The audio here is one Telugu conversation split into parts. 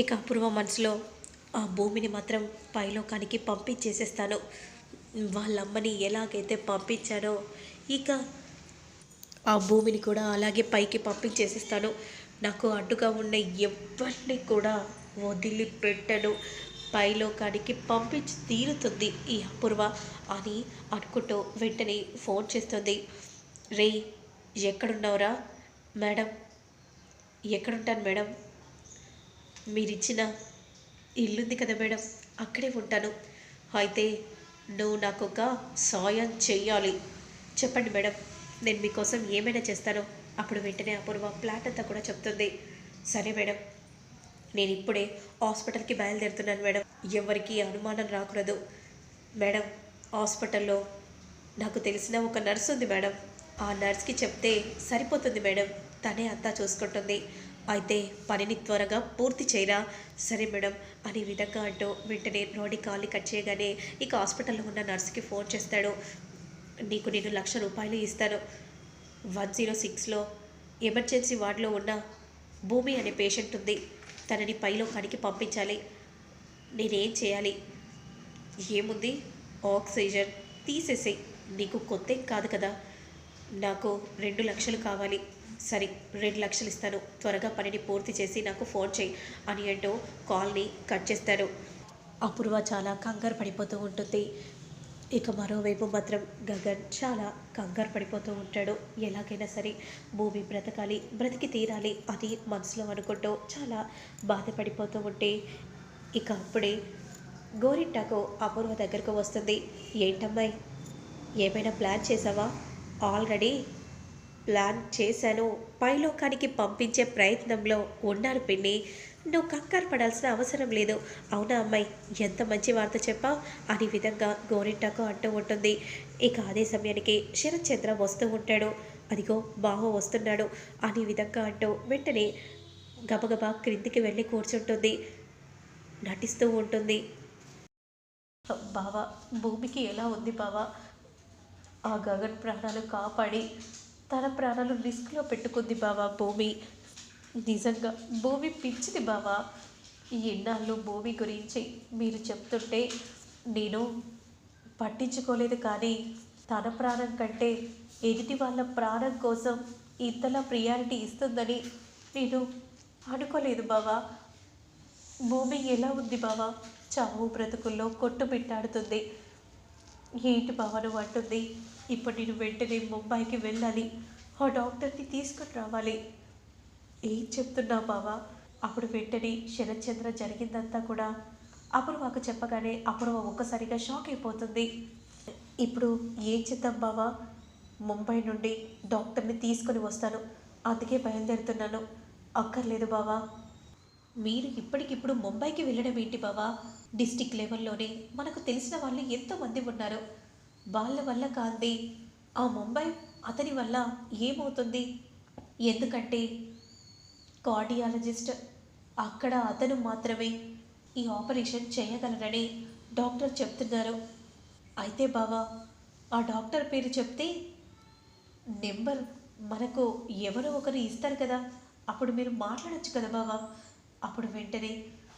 ఇక అపూర్వ మనసులో ఆ భూమిని మాత్రం పైలోకానికి పంపించేసేస్తాను. వాళ్ళమ్మని ఎలాగైతే పంపించానో ఇక ఆ భూమిని కూడా అలాగే పైకి పంపించేసేస్తాను. నాకు అడ్డుగా ఉన్న ఎవరిని కూడా వదిలిపెట్టను. పైలోకానికి పంపించి తీరుతుంది ఈ అపూర్వ అని అనుకుంటూ వెంటనే ఫోన్ చేస్తుంది. రే ఎక్కడున్నావురా? మేడం ఎక్కడుంటాను మేడం? మీరిచ్చిన ఇల్లుంది కదా మేడం. అక్కడే ఉంటాను. అయితే నువ్వు నాకు ఒక సాయం చెయ్యాలి. చెప్పండి మేడం. నేను మీకోసం ఏమైనా చేస్తాను. అప్పుడు వెంటనే అపూర్వ ప్లాట్ అంతా కూడా చెప్తుంది. సరే మేడం. నేను ఇప్పుడే హాస్పిటల్కి బయలుదేరుతున్నాను మేడం. ఎవరికి అనుమానం రాకూడదు. మేడం హాస్పిటల్లో నాకు తెలిసిన ఒక నర్స్ ఉంది మేడం. ఆ నర్స్కి చెప్తే సరిపోతుంది మేడం. తనే అంతా చూసుకుంటుంది. అయితే పనిని త్వరగా పూర్తి చేయరా? సరే మేడం. అనే విధంగా అంటూ వెంటనే నోడి కాల్ని కట్ చేయగానే ఇక హాస్పిటల్లో ఉన్న నర్స్కి ఫోన్ చేస్తాడు. నీకు నేను లక్ష రూపాయలు ఇస్తాను. వన్ జీరో సిక్స్లో ఎమర్జెన్సీ వార్డులో ఉన్న భూమి అనే పేషెంట్ ఉంది. తనని పైలో పైలోకానికి పంపించాలి. నేనేం చేయాలి? ఏముంది? ఆక్సిజన్ తీసేసేయి. నీకు కొత్త కాదు కదా. నాకు రెండు లక్షలు కావాలి. సరే రెండు లక్షలు ఇస్తాను. త్వరగా పనిని పూర్తి చేసి నాకు ఫోన్ చేయి అని అంటూ కాల్ని కట్ చేస్తాడు. అపూర్వ చాలా కంగారు పడిపోతూ ఉంటుంది. ఇక మరోవైపు మాత్రం గగన్ చాలా కంగారు పడిపోతూ ఉంటాడు. ఎలాగైనా సరే భూమి బ్రతకాలి బ్రతికి తీరాలి అని మనసులో అనుకుంటూ చాలా బాధపడిపోతూ ఉంటే ఇక అప్పుడే గోరింటాకు అపూర్వ దగ్గరకు వస్తుంది. ఏంటమ్మాయి ఏమైనా ప్లాన్ చేసావా? ఆల్రెడీ ప్లాన్ చేశాను. పైలోకానికి పంపించే ప్రయత్నంలో ఉన్నాను పిన్ని. నువ్వు కంగారు పడాల్సిన అవసరం లేదు. అవునా అమ్మాయి? ఎంత మంచి వార్త చెప్పావు? అనే విధంగా గోరింటాకు అంటూ ఉంటుంది. ఇక అదే సమయానికి శరత్ చంద్ర వస్తూ ఉంటాడు. అదిగో బావ వస్తున్నాడు అనే విధంగా అంటూ వెంటనే గబగబా క్రిందికి వెళ్ళి కూర్చుంటుంది. నటిస్తూ ఉంటుంది. బావా భూమికి ఎలా ఉంది బావా? ఆ గగన్ ప్రాణాలు కాపాడి తన ప్రాణాలు రిస్క్లో పెట్టుకుంది బావా. భూమి నిజంగా భూమి పిచ్చిది బావా. ఎన్నాళ్ళు భూమి గురించి మీరు చెప్తుంటే నేను పట్టించుకోలేదు కానీ తన ప్రాణం కంటే ఎదుటి వాళ్ళ ప్రాణం కోసం ఇంతలా ప్రియారిటీ ఇస్తుందని నేను అనుకోలేదు బావా. భూమి ఎలా ఉంది బావా? చావు బ్రతుకుల్లో కొట్టుబిట్టాడుతుంది ఏంటి బావ అంటుంది. ఇప్పుడు నేను వెంటనే ముంబైకి వెళ్ళాలి. ఆ డాక్టర్ని తీసుకుని రావాలి. ఏం చెప్తున్నావు బావా? అప్పుడు వెంటనే శరత్చంద్ర జరిగిందంతా కూడా అపూర్వకు చెప్పగానే అపూర్వ ఒక్కసారిగా షాక్ అయిపోతుంది. ఇప్పుడు ఏం చేద్దాం బావా? ముంబై నుండి డాక్టర్ని తీసుకొని వస్తాను. అందుకే బయలుదేరుతున్నాను. అక్కర్లేదు బావా. మీరు ఇప్పటికిప్పుడు ముంబైకి వెళ్ళడం ఏంటి బావా? డిస్టిక్ లెవెల్లోనే మనకు తెలిసిన వాళ్ళు ఎంతోమంది ఉన్నారు. వాళ్ళ వల్ల కాంది. ఆ ముంబై అతని వల్ల ఏమవుతుంది? ఎందుకంటే కార్డియాలజిస్ట్ అక్కడ అతను మాత్రమే ఈ ఆపరేషన్ చేయగలరని డాక్టర్ చెప్తున్నారు. అయితే బావా ఆ డాక్టర్ పేరు చెప్తే నెంబర్ మనకు ఎవరో ఒకరు ఇస్తారు కదా. అప్పుడు మీరు మాట్లాడచ్చు కదా బావా? అప్పుడు వెంటనే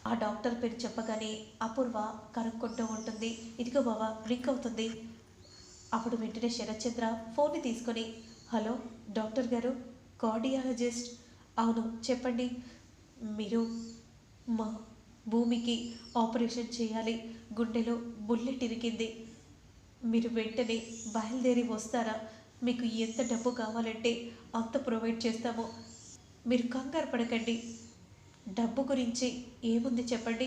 ఆ డాక్టర్ పేరు చెప్పగానే అపూర్వ కనుక్కుంటూ ఉంటుంది. ఇదిగో బావా రింక్ అవుతుంది. అప్పుడు వెంటనే శరత్చంద్ర ఫోన్ని తీసుకొని హలో డాక్టర్ గారు కార్డియాలజిస్ట్. అవును చెప్పండి. మీరు మా భూమికి ఆపరేషన్ చేయాలి. గుండెలో బుల్లెట్ ఇరిగింది మీరు వెంటనే బయలుదేరి వస్తారా? మీకు ఎంత డబ్బు కావాలంటే అంత ప్రొవైడ్ చేస్తాము. మీరు కంగారు పడకండి. డబ్బు గురించి ఏముంది చెప్పండి?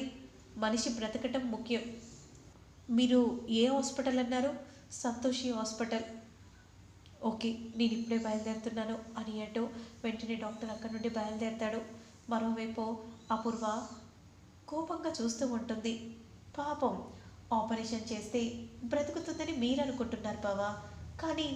మనిషి బ్రతకటం ముఖ్యం. మీరు ఏ హాస్పిటల్ అన్నారు? సంతోషి హాస్పిటల్. ఓకే నేను ఇప్పుడే బయలుదేరుతున్నాను అని అంటూ వెంటనే డాక్టర్ అక్కడి నుండి బయలుదేరతాడు. మరోవైపు అపూర్వ కోపంగా చూస్తూ ఉంటుంది. పాపం ఆపరేషన్ చేస్తే బ్రతుకుతుందని మీరు అనుకుంటున్నారు బావా. కానీ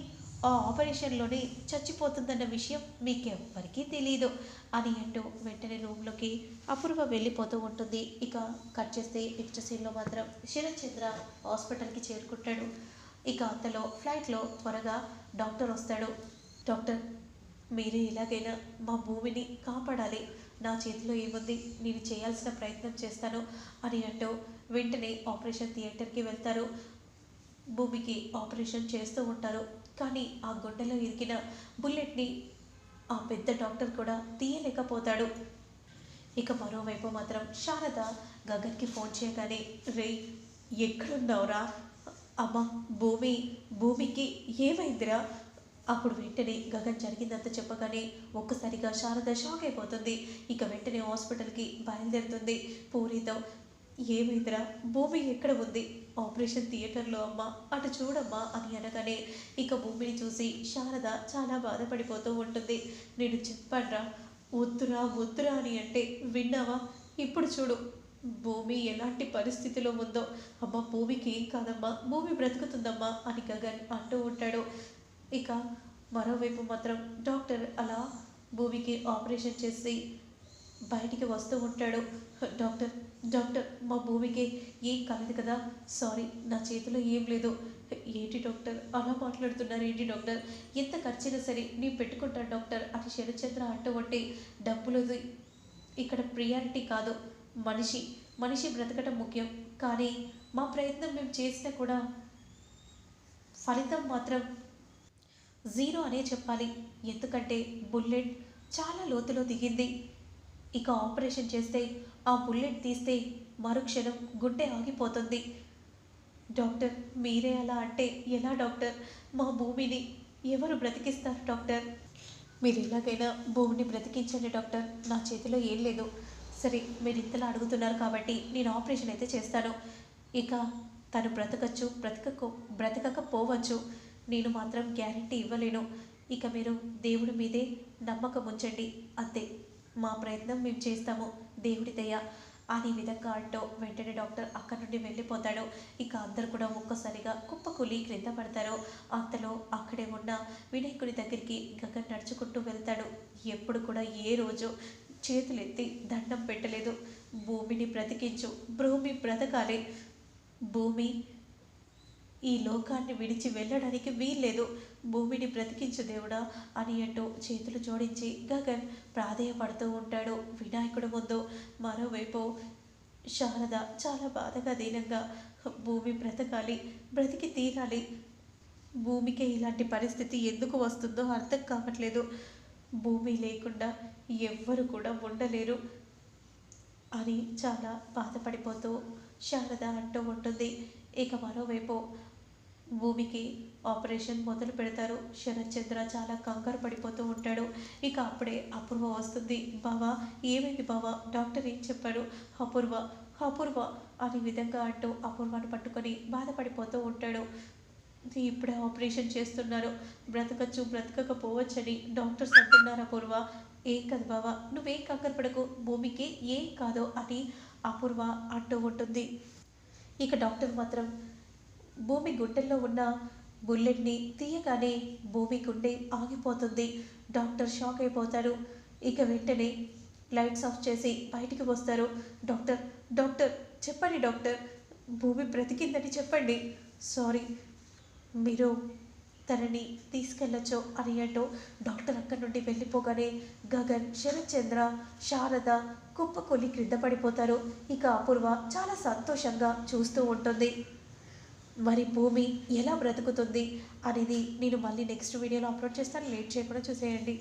ఆ ఆపరేషన్లోనే చచ్చిపోతుందన్న విషయం మీకెవ్వరికీ తెలియదు అని అంటూ వెంటనే రూమ్లోకి అపూర్వ వెళ్ళిపోతూ ఉంటుంది. ఇక కట్ చేస్తే పిక్చర్ సీన్లో మాత్రం శరత్ చంద్ర హాస్పిటల్కి చేరుకుంటాడు. ఇక అంతలో ఫ్లైట్లో త్వరగా డాక్టర్ వస్తాడు. డాక్టర్ మీరు ఎలాగైనా మా భూమిని కాపాడాలి. నా చేతిలో ఏముంది? నేను చేయాల్సిన ప్రయత్నం చేస్తాను అని అంటూ వెంటనే ఆపరేషన్ థియేటర్కి వెళ్తారు. భూమికి ఆపరేషన్ చేస్తూ ఉంటారు. కానీ ఆ గుండెలో ఇరికిన బుల్లెట్ని ఆ పెద్ద డాక్టర్ కూడా తీయలేకపోతాడు. ఇక మరోవైపు మాత్రం శారద గగన్కి ఫోన్ చేయగానే రే ఎక్కడున్నావురా? అమ్మ భూమి భూమికి ఏమైందిరా? అప్పుడు వెంటనే గగన్ జరిగిందంతా చెప్పగానే ఒక్కసారిగా శారద షాక్ అయిపోతుంది. ఇక వెంటనే హాస్పిటల్కి బయలుదేరుతుంది. పూరితో ఏమైందిరా? భూమి ఎక్కడ ఉంది? ఆపరేషన్ థియేటర్లో అమ్మా అటు చూడమ్మా అని అనగానే ఇక భూమిని చూసి శారద చాలా బాధపడిపోతూ ఉంటుంది. నేను చెప్పాడ్రా వద్దురా వద్దురా అని అంటే విన్నావా? ఇప్పుడు చూడు భూమి ఎలాంటి పరిస్థితిలో ఉందో. అమ్మ భూమికి ఏం కాదమ్మా భూమి బ్రతుకుతుందమ్మా అని గగన్ అంటూ ఉంటాడు. ఇక మరోవైపు మాత్రం డాక్టర్ అలా భూమికి ఆపరేషన్ చేసి బయటికి వస్తూ ఉంటాడు. డాక్టర్ డాక్టర్ మా భూమికి ఏం కాలేదు కదా? సారీ నా చేతిలో ఏం లేదు. ఏంటి డాక్టర్? అలా మాట్లాడుతున్నారు ఏంటి డాక్టర్? ఎంత ఖర్చైనా సరే నేను పెట్టుకుంటాను డాక్టర్ అని శరచంద్ర అంటూ ఉంటే డబ్బులు ఇక్కడ ప్రియారిటీ కాదు. మనిషి మనిషి బ్రతకటం ముఖ్యం. కానీ మా ప్రయత్నం మేము చేసినా కూడా ఫలితం మాత్రం జీరో అనే చెప్పాలి. ఎందుకంటే బుల్లెట్ చాలా లోతులో దిగింది. ఇక ఆపరేషన్ చేస్తే ఆ బుల్లెట్ తీస్తే మరుక్షణం గుండె ఆగిపోతుంది. డాక్టర్ మీరే అలా అంటే ఎలా డాక్టర్? మా భూమిని ఎవరు బ్రతికిస్తారు డాక్టర్? మీరు ఎలాగైనా భూమిని బ్రతికించండి డాక్టర్. నా చేతిలో ఏం లేదు. సరే మీరు ఇంతలా అడుగుతున్నారు కాబట్టి నేను ఆపరేషన్ అయితే చేస్తాను. ఇక తను బ్రతకచ్చు బ్రతకకు బ్రతకకపోవచ్చు. నేను మాత్రం గ్యారంటీ ఇవ్వలేను. ఇక మీరు దేవుడి మీదే నమ్మకం ఉంచండి. అంతే. మా ప్రయత్నం మేము చేస్తాము. దేవుడి దయ అనే విధంగా అంటూ వెంటనే డాక్టర్ అక్కడి నుండి వెళ్ళిపోతాడు. ఇక అందరు కూడా ఒక్కసారిగా కుప్పకూలి క్రింద పడతారు. అంతలో అక్కడే ఉన్న వినాయకుడి దగ్గరికి గగన్ నడుచుకుంటూ వెళ్తాడు. ఎప్పుడు కూడా ఏ రోజు చేతులెత్తి దండం పెట్టలేదు. భూమిని బ్రతికించు భూమి బ్రతకాలి. భూమి ఈ లోకాన్ని విడిచి వెళ్ళడానికి వీల్లేదు. భూమిని బ్రతికించు దేవుడా అని అంటూ చేతులు జోడించి గగన్ ప్రాధేయపడుతూ ఉంటాడు. వినాయకుడు ముందు మరోవైపు శారద చాలా బాధగా దీనంగా భూమి బ్రతకాలి బ్రతికి తీరాలి. భూమికి ఇలాంటి పరిస్థితి ఎందుకు వస్తుందో అర్థం కావట్లేదు. భూమి లేకుండా ఎవ్వరు కూడా ఉండలేరు అని చాలా బాధపడిపోతూ శారద అంటూ ఉంటుంది. ఇక మరోవైపు భూమికి ఆపరేషన్ మొదలు పెడతారు. శరత్చంద్ర చాలా కంగారు పడిపోతూ ఉంటాడు. ఇక అప్పుడే అపూర్వ వస్తుంది. బావా ఏమైంది బావా? డాక్టర్ ఏం చెప్పాడు? అపూర్వ అపూర్వ అనే విధంగా అంటూ అపూర్వను పట్టుకొని బాధపడిపోతూ ఉంటాడు. ఇప్పుడే ఆపరేషన్ చేస్తున్నారు. బ్రతకచ్చు బ్రతకకపోవచ్చని డాక్టర్స్ అంటున్నారు అపూర్వ. ఏం కాదు బావా నువ్వేం కంగారు పడకు. భూమికి ఏం కాదు అని అపూర్వ అంటూ ఉంటుంది. ఇక డాక్టర్ మాత్రం భూమి గుండెల్లో ఉన్న బుల్లెట్ని తీయగానే భూమి గుండె ఆగిపోతుంది. డాక్టర్ షాక్ అయిపోతారు. ఇక వెంటనే లైట్స్ ఆఫ్ చేసి బయటికి వస్తారు. డాక్టర్ డాక్టర్ చెప్పండి డాక్టర్. భూమి బ్రతికిందని చెప్పండి. సారీ మీరు తనని తీసుకెళ్ళొచ్చు అని అంటూ డాక్టర్ అక్కడి నుండి వెళ్ళిపోగానే గగన్ శరత్చంద్ర శారద కుప్పకొల్లి క్రింద పడిపోతారు. ఇక అపూర్వ చాలా సంతోషంగా చూస్తూ ఉంటుంది. మరి భూమి ఎలా బ్రతుకుతుంది అనేది నేను మళ్ళీ నెక్స్ట్ వీడియోలో అప్లోడ్ చేస్తాను. లేట్ చేయకుండా చూసేయండి.